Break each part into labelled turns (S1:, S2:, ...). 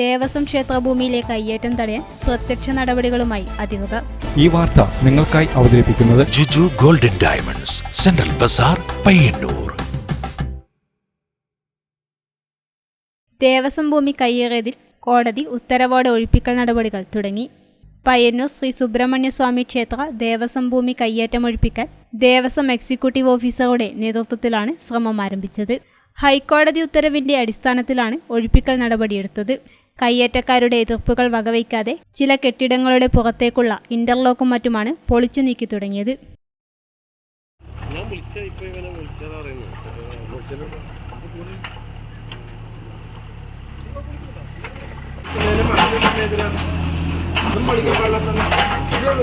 S1: ദേവസ്വം ക്ഷേത്രഭൂമിയിലെ കയ്യേറ്റം തടയാൻ പ്രത്യക്ഷ നടപടികളുമായി അധികൃതർ.
S2: ഈ വാർത്ത നിങ്ങൾക്കായി അവതരിപ്പിക്കുന്നത്
S3: Juju golden diamonds central bazaar Payyanur.
S1: Devaswom ഭൂമി കയ്യേറിയതിൽ കോടതി ഉത്തരവോടെ ഒഴിപ്പിക്കൽ നടപടികൾ തുടങ്ങി. പയ്യന്നൂർ ശ്രീ സുബ്രഹ്മണ്യസ്വാമി ക്ഷേത്ര ദേവസ്വം ഭൂമി കയ്യേറ്റം ഒഴിപ്പിക്കാൻ ദേവസ്വം എക്സിക്യൂട്ടീവ് ഓഫീസറുടെ നേതൃത്വത്തിലാണ് ശ്രമം ആരംഭിച്ചത്. ഹൈക്കോടതി ഉത്തരവിന്റെ അടിസ്ഥാനത്തിലാണ് ഒഴിപ്പിക്കൽ നടപടിയെടുത്തത്. കയ്യേറ്റക്കാരുടെ എതിർപ്പുകൾ വകവയ്ക്കാതെ ചില കെട്ടിടങ്ങളുടെ പുറത്തേക്കുള്ള ഇന്റർലോക്കും മറ്റുമാണ് പൊളിച്ചു നീക്കി തുടങ്ങിയത്.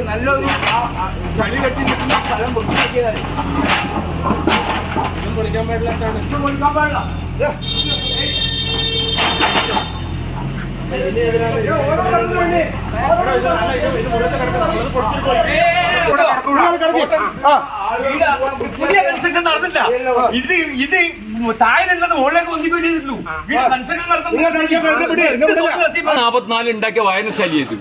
S4: നല്ലൊരു ചളി കെട്ടി നിൽക്കുന്ന സ്ഥലം വൃത്തിയാക്കിയതാണ്
S5: ഇതും പൊളിക്കാൻ പാടില്ലാത്താണ്
S4: ഇത് കൊടുക്കാൻ പാടില്ല
S6: പുതിയ കൺസ്ട്രക്ഷൻ നടന്നില്ല കൺസ്ട്രക്ഷൻ ഉണ്ടാക്കിയ വായനശാലി ഇത്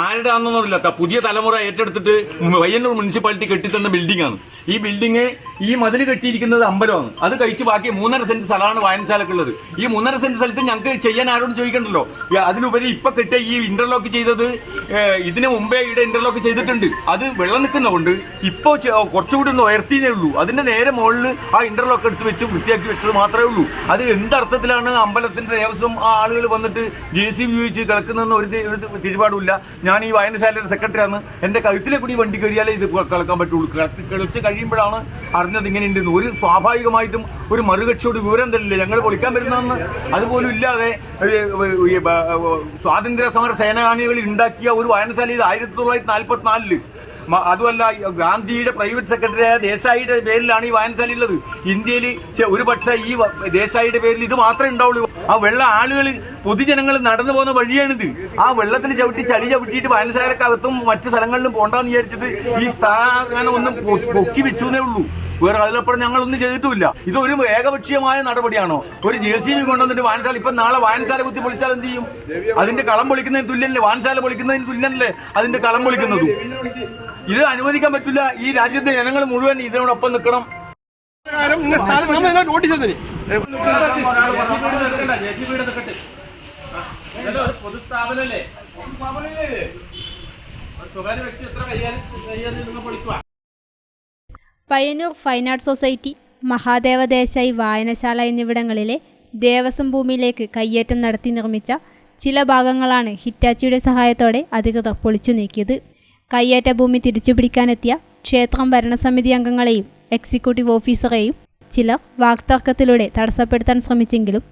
S6: ആരുടെ ആണെന്നൊന്നുമില്ല പുതിയ തലമുറ ഏറ്റെടുത്തിട്ട് വയ്യന്നൂർ മുനിസിപ്പാലിറ്റി കെട്ടിത്തന്ന ബിൽഡിംഗ് ആണ്. ഈ ബിൽഡിംഗ് ഈ മതിൽ കെട്ടിയിരിക്കുന്നത് അമ്പലമാണ്. അത് കഴിച്ച് ബാക്കി മൂന്നര സെന്റ് സ്ഥലമാണ് വായനശാലക്കുള്ളത് ഈ മൂന്നര സെന്റ് സ്ഥലത്ത് ഞങ്ങൾക്ക് ചെയ്യാൻ ആരോടും ചോദിക്കണ്ടല്ലോ? അതിലുപരി ഇപ്പൊ കിട്ടിയ ഈ ഇന്റർലോക്ക് ചെയ്തത് ഇതിനു മുമ്പേ ഇവിടെ ഇന്റർലോക്ക് ചെയ്തിട്ടുണ്ട്. അത് വെള്ളം നിൽക്കുന്നതുകൊണ്ട് ഇപ്പോൾ കുറച്ചുകൂടി ഒന്ന് ഉയർത്തിയതേ ഉള്ളൂ. അതിന്റെ നേരെ മുകളിൽ ആ ഇന്റർലോക്ക് എടുത്ത് വെച്ച് വൃത്തിയാക്കി വെച്ചത് മാത്രമേ ഉള്ളൂ. അത് എന്തർത്ഥത്തിലാണ് അമ്പലത്തിന്റെ ദേവസ്വം ആളുകൾ വന്നിട്ട് ജെ സി ഉപയോഗിച്ച് കിടക്കുന്നതെന്ന് ഒരു തിരുപാടുമില്ല. ഞാൻ ഈ വായനശാലയുടെ സെക്രട്ടറി ആണ്. എന്റെ കഴുത്തിലെ കൂടി വണ്ടി കയറിയാലേ ഇത് കളക്കാൻ പറ്റുള്ളൂ. കളിച്ച് കഴിയുമ്പോഴാണ് അറിഞ്ഞത് ഇങ്ങനെ ഉണ്ടെന്ന് ഒരു സ്വാഭാവികമായിട്ടും ഒരു മറുകക്ഷിയോട് വിവരം തരില്ല. ഞങ്ങൾ പൊളിക്കാൻ വരുന്നതെന്ന് അതുപോലും ഇല്ലാതെ സ്വാതന്ത്ര്യ സമര സേനാനികൾ ഉണ്ടാക്കിയ ഒരു വായനശാല ഇത് ആയിരത്തി തൊള്ളായിരത്തി നാൽപ്പത്തി നാലിൽ അതുമല്ല ഗാന്ധിയുടെ പ്രൈവറ്റ് സെക്രട്ടറിയായ ദേശായിയുടെ പേരിലാണ് ഈ വായനശാല ഉള്ളത്. ഇന്ത്യയിൽ ഒരു പക്ഷേ ഈ ദേശായിയുടെ പേരിൽ ഇത് മാത്രമേ ഉണ്ടാവുള്ളൂ. ആ വെള്ള ആളുകൾ പൊതുജനങ്ങൾ നടന്നു പോകുന്ന വഴിയാണിത്. ആ വെള്ളത്തിൽ ചവിട്ടി ചളി ചവിട്ടിയിട്ട് വായനശാലക്കകത്തും മറ്റു സ്ഥലങ്ങളിലും പോണ്ടെന്ന് വിചാരിച്ചിട്ട് ഈ സ്ഥാനം ഒന്നും പൊക്കി വെച്ചു എന്നേ ഉള്ളൂ. വേറെ അതിലപ്പുറം ഞങ്ങളൊന്നും ചെയ്തിട്ടുമില്ല. ഇത് ഒരു ഏകപക്ഷീയമായ നടപടിയാണോ? ഒരു ജെ സി ബി കൊണ്ടുവന്നിട്ട് വാൻശാല ഇപ്പൊ നാളെ വാൻശാല കുത്തി പൊളിച്ചാൽ എന്ത് ചെയ്യും? അതിന്റെ കളം പൊളിക്കുന്നതിന് തുല്യല്ലേ? വാൻശാല പൊളിക്കുന്നതിന് തുല്യല്ലേ? അതിന്റെ കളം പൊളിക്കുന്നതും. ഇത് അനുവദിക്കാൻ പറ്റില്ല. ഈ രാജ്യത്തെ ജനങ്ങൾ മുഴുവൻ ഇതിനോടൊപ്പം നിൽക്കണം.
S5: പൊതുസ്ഥാപനല്ലേ? സ്വകാര്യ വ്യക്തി എത്ര കൈകാര്യം കൈകാര്യം നിങ്ങൾ പൊളിക്കുക
S1: Payyanur fine art society Mahadeva Desai വായനശാല എന്നിവിടങ്ങളിലെ ദേവസ്വം ഭൂമിയിലേക്ക് കയ്യേറ്റം നടത്തി നിർമ്മിച്ച ചില ഭാഗങ്ങളാണ് ഹിറ്റാച്ചിയുടെ സഹായത്തോടെ അധികൃതർ പൊളിച്ചു നീക്കിയത്. കയ്യേറ്റ ഭൂമി തിരിച്ചു തിരിച്ചുപിടിക്കാനെത്തിയ ക്ഷേത്രം ഭരണസമിതി അംഗങ്ങളെയും എക്സിക്യൂട്ടീവ് ഓഫീസറെയും ചിലർ വാക്തർക്കത്തിലൂടെ തടസ്സപ്പെടുത്താൻ ശ്രമിച്ചെങ്കിലും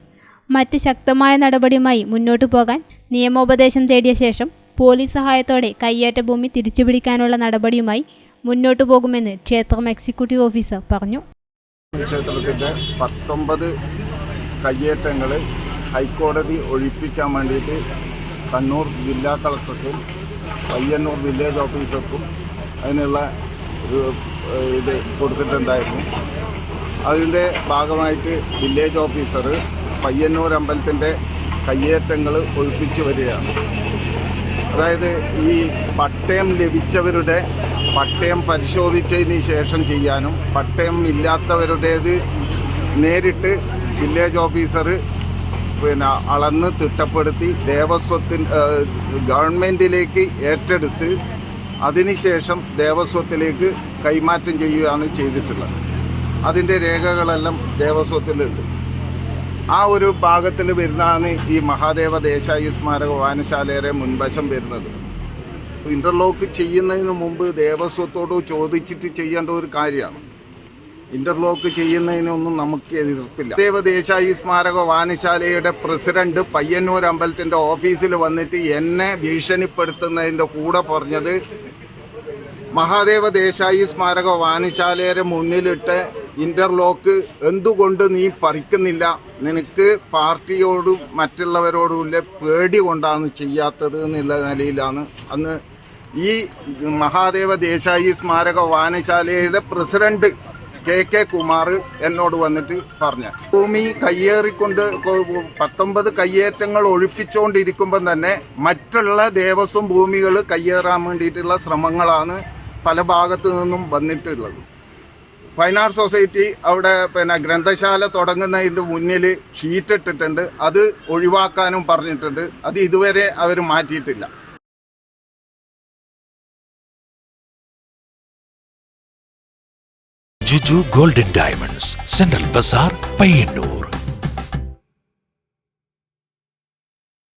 S1: മറ്റ് ശക്തമായ നടപടിയുമായി മുന്നോട്ടു പോകാൻ നിയമോപദേശം തേടിയ ശേഷം പോലീസ് സഹായത്തോടെ കയ്യേറ്റ ഭൂമി തിരിച്ചുപിടിക്കാനുള്ള നടപടിയുമായി മുന്നോട്ടു പോകുമെന്ന് ക്ഷേത്രം എക്സിക്യൂട്ടീവ് ഓഫീസർ പറഞ്ഞു.
S7: ക്ഷേത്രത്തിന്റെ പത്തൊമ്പത് കയ്യേറ്റങ്ങൾ ഹൈക്കോടതി ഒഴിപ്പിക്കാൻ വേണ്ടിയിട്ട് കണ്ണൂർ ജില്ലാ കളക്ടർക്കും പയ്യന്നൂർ വില്ലേജ് ഓഫീസർക്കും അതിനുള്ള ഇത് കൊടുത്തിട്ടുണ്ടായിരുന്നു. അതിന്റെ ഭാഗമായിട്ട് വില്ലേജ് ഓഫീസർ പയ്യന്നൂർ അമ്പലത്തിന്റെ കയ്യേറ്റങ്ങൾ ഒഴിപ്പിച്ചു വരികയാണ്. അതായത് ഈ പട്ടയം ലഭിച്ചവരുടെ പട്ടയം പരിശോധിച്ചതിന് ശേഷം ചെയ്യാനും. പട്ടയം ഇല്ലാത്തവരുടേത് നേരിട്ട് വില്ലേജ് ഓഫീസർ പിന്നെ അളന്ന് തിട്ടപ്പെടുത്തി ദേവസ്വത്തിന് ഗവൺമെന്റിലേക്ക് ഏറ്റെടുത്ത് അതിനുശേഷം ദേവസ്വത്തിലേക്ക് കൈമാറ്റം ചെയ്യുകയാണ് ചെയ്തിട്ടുള്ളത്. അതിന്റെ രേഖകളെല്ലാം ദേവസ്വത്തിലുണ്ട്. ആ ഒരു ഭാഗത്തിൽ വരുന്നതാണ് ഈ മഹാദേവ ദേശായി സ്മാരക വായനശാലയുടെ മുൻവശം വരുന്നത്. ഇന്റർലോക്ക് ചെയ്യുന്നതിന് മുമ്പ് ദേവസ്വത്തോട് ചോദിച്ചിട്ട് ചെയ്യേണ്ട ഒരു കാര്യമാണ്. ഇന്റർലോക്ക് ചെയ്യുന്നതിനൊന്നും നമുക്ക് എതിർപ്പില്ല. ദേവദേശായി സ്മാരക വാണിശാലയുടെ പ്രസിഡന്റ് പയ്യന്നൂർ അമ്പലത്തിന്റെ ഓഫീസിൽ വന്നിട്ട് എന്നെ ഭീഷണിപ്പെടുത്തുന്നതിന്റെ കൂടെ പറഞ്ഞത് മഹാദേവ ദേശായി സ്മാരക വാണിശാലയുടെ മുന്നിലിട്ട് ഇന്റർലോക്ക് എന്തുകൊണ്ട് നീ പറിക്കുന്നില്ല? നിനക്ക് പാർട്ടിയോടും മറ്റുള്ളവരോടുമില്ല പേടി കൊണ്ടാണ് ചെയ്യാത്തത് എന്നുള്ള നിലയിലാണ്. അന്ന് ഈ മഹാദേവ ദേശായി സ്മാരക വായനശാലയുടെ പ്രസിഡന്റ് കെ കെ കുമാർ എന്നോട് വന്നിട്ട് പറഞ്ഞ. ഭൂമി കയ്യേറിക്കൊണ്ട് പത്തൊമ്പത് കയ്യേറ്റങ്ങൾ ഒഴിപ്പിച്ചുകൊണ്ടിരിക്കുമ്പം തന്നെ മറ്റുള്ള ദേവസ്വം ഭൂമികൾ കയ്യേറാൻ വേണ്ടിയിട്ടുള്ള ശ്രമങ്ങളാണ് പല ഭാഗത്തു നിന്നും വന്നിട്ടുള്ളത്. ഫൈൻ ആർട്ട് സൊസൈറ്റി അവിടെ പിന്നെ ഗ്രന്ഥശാല തുടങ്ങുന്നതിന്റെ മുന്നിൽ ഷീറ്റ് ഇട്ടിട്ടുണ്ട്. അത് ഒഴിവാക്കാനും പറഞ്ഞിട്ടുണ്ട്. അത് ഇതുവരെ അവർ മാറ്റിയിട്ടില്ല.
S3: Juju golden diamonds central bazaar Payyanur